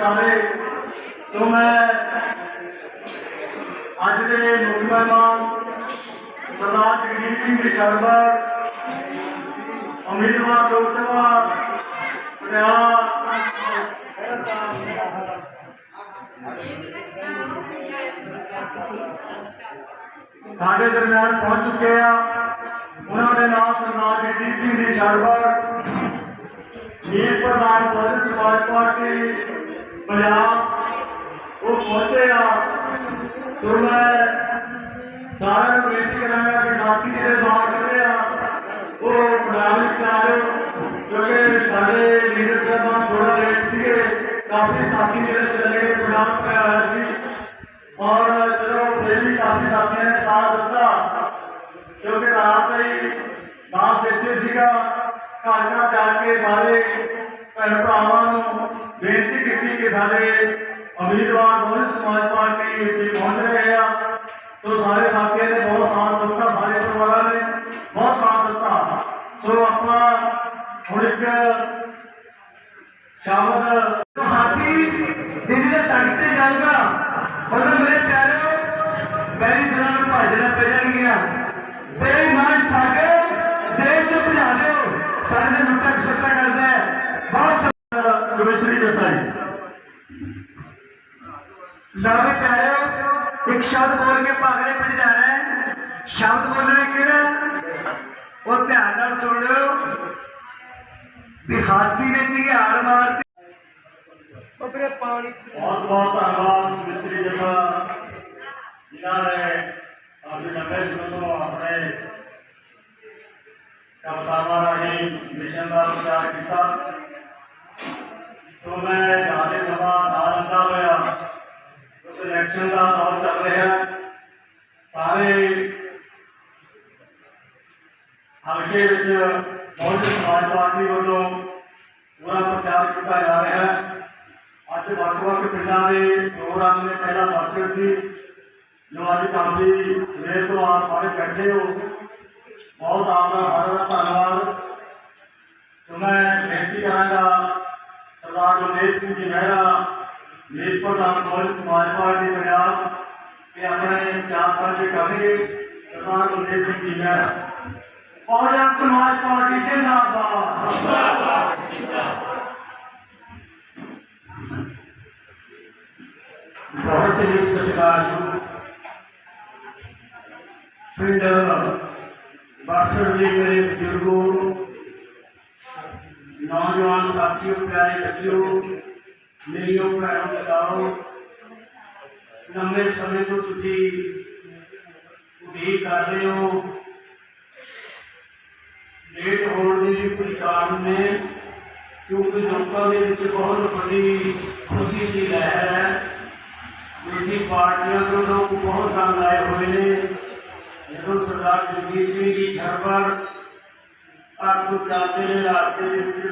میں جیت نشرور امیدوار لوگ سبھا سارے درمیان پہنچ چکے ہیں انہوں نے نام سردار جگجیت نشرور ویل پردھان بہجن سماج پارٹی ਪੰਜਾਬ ਉਹ ਪਹੁੰਚਿਆ ਆ ਮੈਂ ਸਾਰਿਆਂ ਨੂੰ ਬੇਨਤੀ ਕਰਾਂਗਾ ਕਿ ਸਾਥੀ ਜਿਹੜੇ ਬਾਹਰ ਖੜੇ ਆ ਉਹ ਪੰਜਾਬ ਵਿੱਚ ਆ ਜਾਓ ਕਿਉਂਕਿ ਸਾਡੇ ਲੀਡਰ ਸਾਹਿਬਾਨ ਥੋੜਾ ਲੇਟ ਸੀਗੇ ਕਾਫੀ ਸਾਥੀ ਜਿਹੜੇ ਚਲੇ ਗਏ ਪੰਜਾਬ ਮੈਂ ਆਇਆ ਸੀ ਔਰ ਚਲੋ ਪਹਿਲੀ ਕਾਫੀ ਸਾਥੀਆਂ ਨੇ ਸਾਥ ਦਿੱਤਾ ਕਿਉਂਕਿ ਰਾਤ ਹੀ ਬਾਸ ਇੱਥੇ ਸੀਗਾ ਘਰ ਘਰ ਜਾ ਕੇ ਸਾਰੇ شام تک جائے گا میرے پیرے پہلی دن جی گیا دعوے پہ رہے ہو ایک شبد بول کے پاگلے پڑ جا رہے ہیں شبد بولنے کے رہے ہیں وہ تیانہ سوڑ رہے ہو بھی خاتی نے جگہ آر مار دی اپنے پانی بہت بہت آباد مستری جگہ جنا رہے ہیں آپ نے نمبر سنو تو اپنے کبتاما رہی مشن بار مشاہ کیتا تو میں جانے سما نارندہ ہویا دور چل رہا سارے ہلکے بہجن پارٹی وجہ پورا پرچار کیا جا رہا ہے اچھ بک وق پہ پروگرام میں پہلا مرکزی جو اب کان پر آپ سارے بیٹھے ہو بہت آپ کا دنواد میں بےنتی کردار گردی سب جی خراب بہجن چار سالے بہت ہی ستار ہو پہ بخش جی میرے بزرگوں نوجوان ساتھی پیارے بچوں لمے سمے تو لے ہونے پہچان میں کیونکہ لوگوں نے بہت بڑی خوشی تھی لہر ہے میری پارٹی بہت سات آئے ہوئے نے جگہ سردار جنجیت سی جی جڑبڑ جی سنگھ جی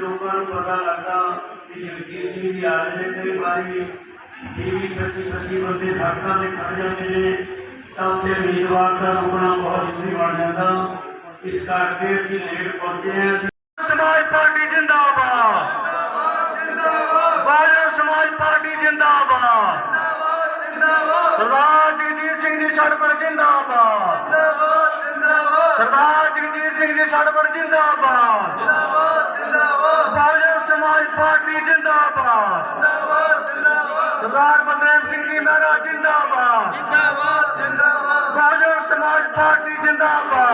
چڑھ پر جنہ آباد جنہ آباد ਸਿੰਘ ਜੀ ਛੜਵੜ ਜਿੰਦਾਬਾਦ ਜਿੰਦਾਬਾਦ ਜਿੰਦਾਬਾਦ ਬਹੁਜਨ ਸਮਾਜ ਪਾਰਟੀ ਜਿੰਦਾਬਾਦ ਜਿੰਦਾਬਾਦ ਜਿੰਦਾਬਾਦ ਸਰਦਾਰ ਬਲਦੇਵ ਸਿੰਘ ਜੀ ਮਹਾਰਾਜ ਜਿੰਦਾਬਾਦ ਜਿੰਦਾਬਾਦ ਜਿੰਦਾਬਾਦ ਬਹੁਜਨ ਸਮਾਜ ਪਾਰਟੀ ਜਿੰਦਾਬਾਦ